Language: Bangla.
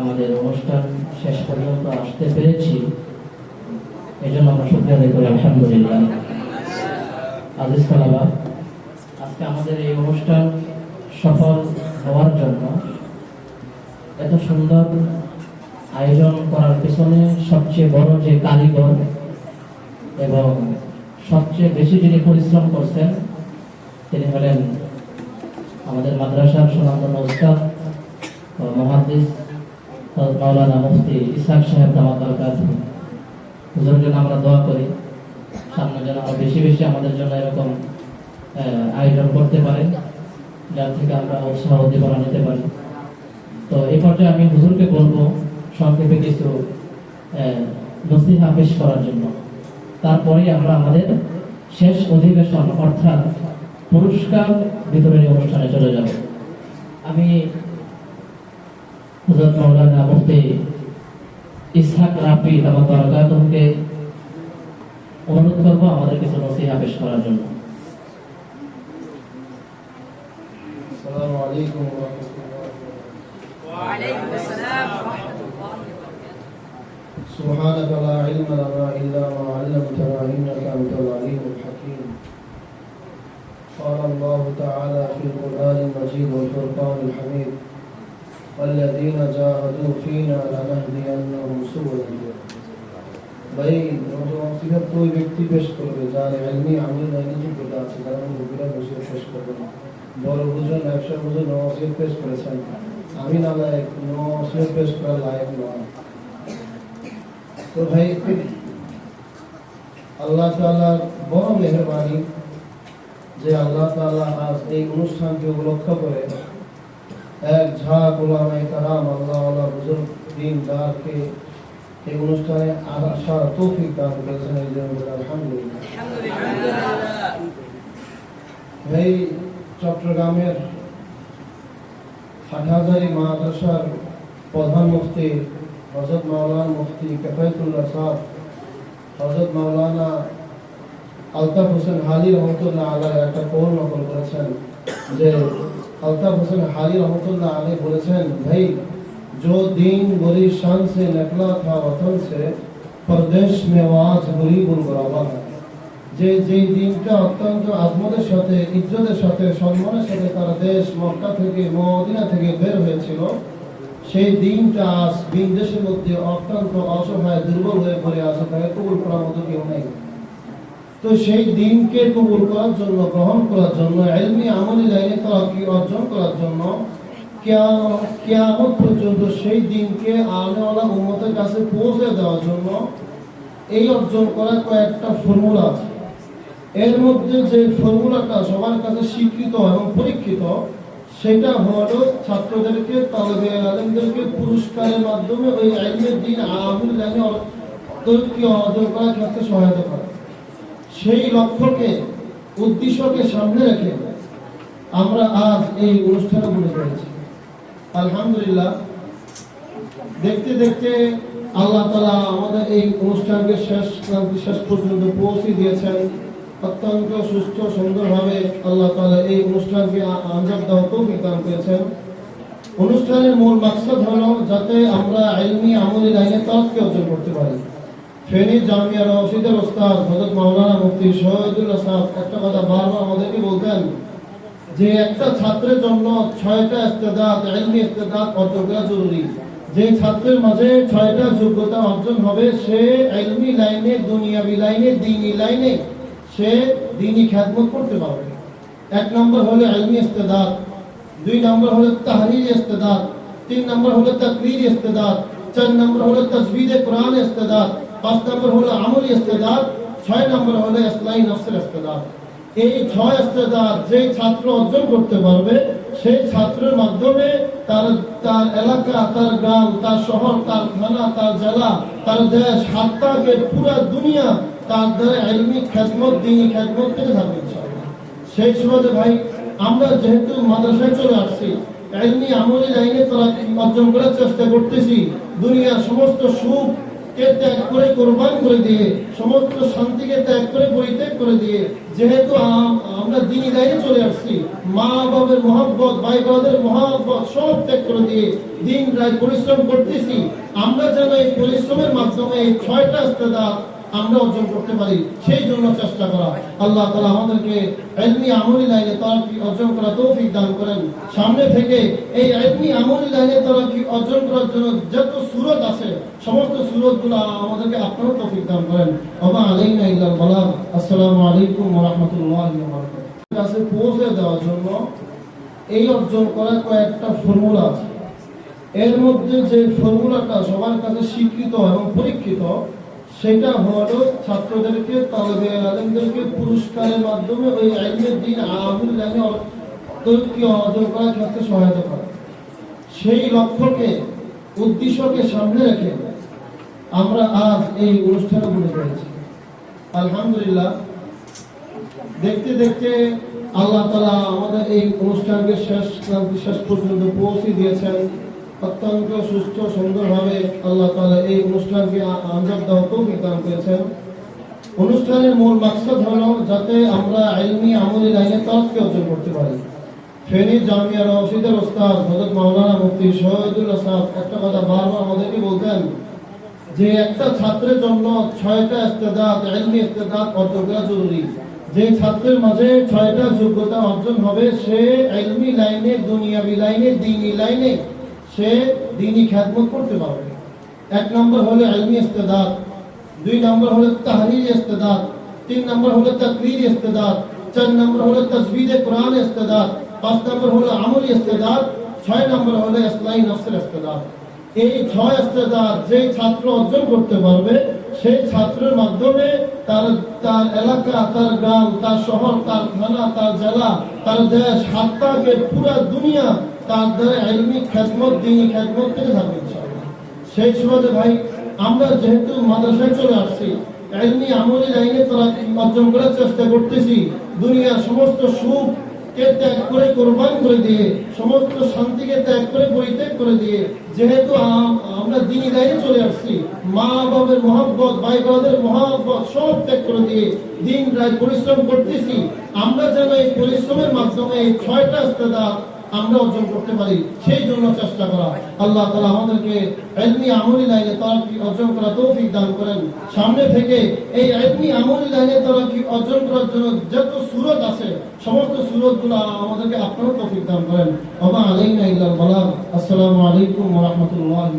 আমাদের অনুষ্ঠান শেষ পর্যন্ত আসতে পেরেছি। এই জন্য আমরা শুক্রিয়া আদায় করি, আলহামদুলিল্লাহ। আজিজ আজকে আমাদের এই অনুষ্ঠান সফল হওয়ার জন্য এত সুন্দর আয়োজন করার পেছনে সবচেয়ে বড় যে কারিগর এবং সবচেয়ে বেশি যিনি পরিশ্রম করছেন, তিনি হলেন আমাদের মাদ্রাসার সুনামধন্য উস্তাদ মহাদিস মাওলানা মুফতি ইসাক সাহেব দামাত দরকার হুজুরের জন্য আমরা দোয়া করি, সামনে যেন আরও বেশি বেশি আমাদের জন্য এরকম আয়োজন করতে পারে, যার থেকে আমরা উৎসাহ উদ্দীপনা নিতে পারি। তো এই পর্যায়ে আমি হুজুরকে বলব, সংক্ষেপে কিছু নসিহা পেশ করার জন্য। তারপরে আমরা আমাদের শেষ অধিবেশন, অর্থাৎ পুরস্কার বিতরণী অনুষ্ঠানে চলে যাব। আমি হুজরত মাওলানা মুফতি ইসহাক রাফি আমার বরকাতকে অনুরোধ করবো আমাদের কিছু নসিহা পেশ করার জন্য السلام عليكم ورحمة الله وعليكم السلام ورحمة الله وبركاته سبحانك لا علم لنا إلا ما علمتنا إنك أنت العليم الحكيم قال الله تعالى في القرآن المجيد والفرقان الحميد والذين جاهدوا فينا لنهدينهم سبلنا ভাই নবজাতক তো ওই ব্যক্তি পেশ করবে যার এলমি আমল নাই যোগ্যতা আছে কারণ রোগীরা বসে পেশ করবে না বড় বুঝুন ব্যবসা বুঝুন নওয়াসিয়ত পেশ করেছেন আমি না লায়ক নওয়াসিয়ত পেশ করার লায়ক নয় তো ভাই আল্লাহ তাআলার বড় মেহরবানি যে আল্লাহ তাআলা আজ এই অনুষ্ঠানকে উপলক্ষ করে এক ঝাঁক ওলামে কারাম, আল্লাহ আল্লাহ হুজুর দিন দারকে এই অনুষ্ঠানে আসার তৌফিক দান করেছেন এই জন্য আলহামদুলিল্লাহ। এই চট্টগ্রামের হাটহাজারি মাদ্রাসার প্রধান মুফতি হজরত মাওলানা মুফতি কেফায়তুল্লাহ সাহ হজরত মাওলানা আলতাফ হোসেন হালি রহমতুল্লাহ আলাহ একটা কোর নকল করেছেন যে আলতাফ হোসেন হালি রহমতুল্লাহ আলাই বলেছেন ভাই जो दीन बुरी शान से निकला था वतन से परदेश में वो आज गरीब गुराबा है যে যে দিনটা অত্যন্ত আজমতের সাথে ইজ্জতের সাথে সম্মানের সাথে তারা দেশ মক্কা থেকে মদিনা থেকে বের হয়েছিল সেই দিনটা আজ দিন দেশের মধ্যে অত্যন্ত অসহায় দুর্বল হয়ে পড়ে আছে তাকে কবুল করার মতো কেউ নেই তো সেই দিনকে কবুল করার জন্য গ্রহণ করার জন্য এলমি আমলি লাইনে তরাকি অর্জন করার জন্য কেয়া- কেয়ামত পর্যন্ত সেই দিনকে আনেওয়ালা উম্মতের কাছে পৌঁছে দেওয়ার জন্য এই অর্জন করার কয়েকটা ফর্মুলা আছে এর মধ্যে যে ফর্মুলাটা সবার কাছে স্বীকৃত এবং পরীক্ষিত সেটা হলো ছাত্রদেরকে তালেবে আলেমদেরকে পুরস্কারের মাধ্যমে ওই আইনের দিন আমুল লাইনে অর্জন করার ক্ষেত্রে সহায়তা করে সেই লক্ষ্যকে, উদ্দেশ্যকে সামনে রেখে আমরা আজ এই অনুষ্ঠানে বলে পেরেছি আলহামদুলিল্লাহ, দেখতে দেখতে আল্লাহ তালা আমাদের এই অনুষ্ঠানকে শেষ শেষ পর্যন্ত পৌঁছে দিয়েছেন। অত্যন্ত সুস্থ, সুন্দরভাবে আল্লাহ তালা এই অনুষ্ঠানকে আঞ্জাম দেওয়া তৌফিক দান করেছেন। অনুষ্ঠানের মূল মাকসাদ হলো যাতে আমরা আইনি আমলি লাইনে তরফকে অর্জন করতে পারি। ফেনী জামিয়া রশিদের ওস্তাদ হজরত মাওলানা মুফতি শহীদুল্লাহ সাহেব একটা কথা বারবার আমাদেরকে বলতেন যে একটা ছাত্রের জন্য ছয়টা ইস্তেদাত ইলমি ইস্তেদাত অর্জন করা জরুরি। যে ছাত্রের মাঝে ছয়টা যোগ্যতা অর্জন হবে, সে ইলমি লাইনে, দুনিয়াবি লাইনে, দিনী লাইনে সে দিনী খ্যাতমত করতে পারবে। এক নম্বর হলো ইলমি ইস্তেদাত, দুই নম্বর হলো তাহরির ইস্তেদাত, তিন নম্বর হলো তাকরির ইস্তেদাত, চার নম্বর হলো তাজবিদ কোরআন ইস্তেদাত পাঁচ নম্বর হলো আমলি ইস্তেদাত ছয় নম্বর হলো ইসলাহি নফসের ইস্তেদাত এই ছয় ইস্তেদাত যে ছাত্র অর্জন করতে পারবে, সেই ছাত্রের মাধ্যমে তার তার এলাকা, তার গ্রাম, তার শহর, তার থানা, তার জেলা, তার দেশ, হাত্তাকে পুরা দুনিয়া তার দ্বারা এলমি খেদমত, দিনী খেদমত থেকে থাকবে সেই সুবাদে ভাই, আমরা যেহেতু মাদ্রাসায় চলে আসছি, এলমি আমলি লাইনে তারা অর্জন করার চেষ্টা করতেছি, দুনিয়ার সমস্ত সুখ দিয়ে দিয়ে, যেহেতু আমরা দিনী লাইনে চলে আসছি মা বাবের মহাব্বত ভাই বোনদের মহাব্বত সব ত্যাগ করে দিয়ে দিন পরিশ্রম করতেছি। আমরা যেন এই পরিশ্রমের মাধ্যমে ছয়টা ইস্তেদা আমরা অর্জন করতে পারি, সেই জন্য চেষ্টা করা। আল্লাহ তালা আমাদেরকে এলমি আমলি লাইনে তরফি অর্জন করা তৌফিক দান করেন। সামনে থেকে এই এলমি আমলি লাইনে তরফি অর্জন করার জন্য যত সুরত আছে, সমস্ত সুরতগুলো আমাদেরকে আপনারও তৌফিক দান করেন। ওমা আলাইনা ইল্লাল বালাগ। আসসালামু আলাইকুম রাহমাতুল্লাহি কাছে পৌঁছে দেওয়ার জন্য এই অর্জন করার কয়েকটা ফর্মুলা আছে। এর মধ্যে যে ফর্মুলাটা সবার কাছে স্বীকৃত এবং পরীক্ষিত সেটা হলো ছাত্রদেরকে তালেবে আলেমদেরকে পুরস্কারের মাধ্যমে ওই আইনের দিন আমুল লাইনে তৈরি অর্জন করার ক্ষেত্রে সহায়তা করে। সেই লক্ষ্যকে, উদ্দেশ্যকে সামনে রেখে আমরা আজ এই অনুষ্ঠানে বলে পেরেছি আলহামদুলিল্লাহ, দেখতে দেখতে আল্লাহ তালা আমাদের এই অনুষ্ঠানকে শেষ শেষ পর্যন্ত পৌঁছে দিয়েছেন। অত্যন্ত সুস্থ, সুন্দরভাবে আল্লাহ তালা এই অনুষ্ঠানকে আঞ্জাম দেওয়া তৌফিক দান করেছেন। অনুষ্ঠানের মূল মাকসাদ হলো যাতে আমরা আইনি আমলি লাইনে তরফকে অর্জন করতে পারি। ফেনী জামিয়া রশিদের ওস্তাদ হজরত মাওলানা মুফতি শহীদুল্লাহ সাহেব একটা কথা বারবার আমাদেরকে বলতেন যে একটা ছাত্রের জন্য ছয়টা ইস্তেদাত, ইলমি ইস্তেদাত অর্জন করা জরুরি। যে ছাত্রের মাঝে ছয়টা যোগ্যতা অর্জন হবে, সে ইলমি লাইনে, দুনিয়াবি লাইনে, দিনী লাইনে সে দিনই খ্যাতমত করতে পারবে। এক নম্বর হলো ইলমি ইস্তেদাত দুই নম্বর হলো তাহরির ইস্তেদাত তিন নম্বর হলো তাকরীর ইস্তেদাত চার নম্বর হলো তাজবিদ কোরআন ইস্তেদাত পাঁচ নম্বর হলো আমলি ইস্তেদাত ছয় নম্বর হলো ইসলাহি নফসের ইস্তেদাত এই ছয় ইস্তেদাত যে ছাত্র অর্জন করতে পারবে, সেই ছাত্রের মাধ্যমে তার তার এলাকা, তার গ্রাম, তার শহর, তার থানা, তার জেলা, তার দেশ হাত্তাকে পুরা দুনিয়া মাদ্রাসায় চলে আসছি কে ত্যাগ করে দিয়ে পরিত্যাগ করে দিয়ে, যেহেতু আমরা দিনী লাইনে চলে আসছি মা বাবের মহাব্বত ভাই বোনদের মহাব্বত সব ত্যাগ করে দিয়ে দিন রাত পরিশ্রম করতেছি। আমরা যেন এই পরিশ্রমের মাধ্যমে ছয়টা আমরা অর্জন করতে পারি, সেই জন্য চেষ্টা করা। আল্লাহ তালা আমাদেরকে এলমি আমলি লাইনে তরাকি অর্জন করা তৌফিক দান করেন। সামনে থেকে এই এলমি আমলি লাইনে তরাকি অর্জন করার জন্য যত সুরত আছে, সমস্ত সুরতগুলো আমাদেরকে আপনারও তৌফিক দান করেন। বাবা আলাইনা ইল্লাল বলার আসসালামু আলাইকুম রাহমাতুল্লাহি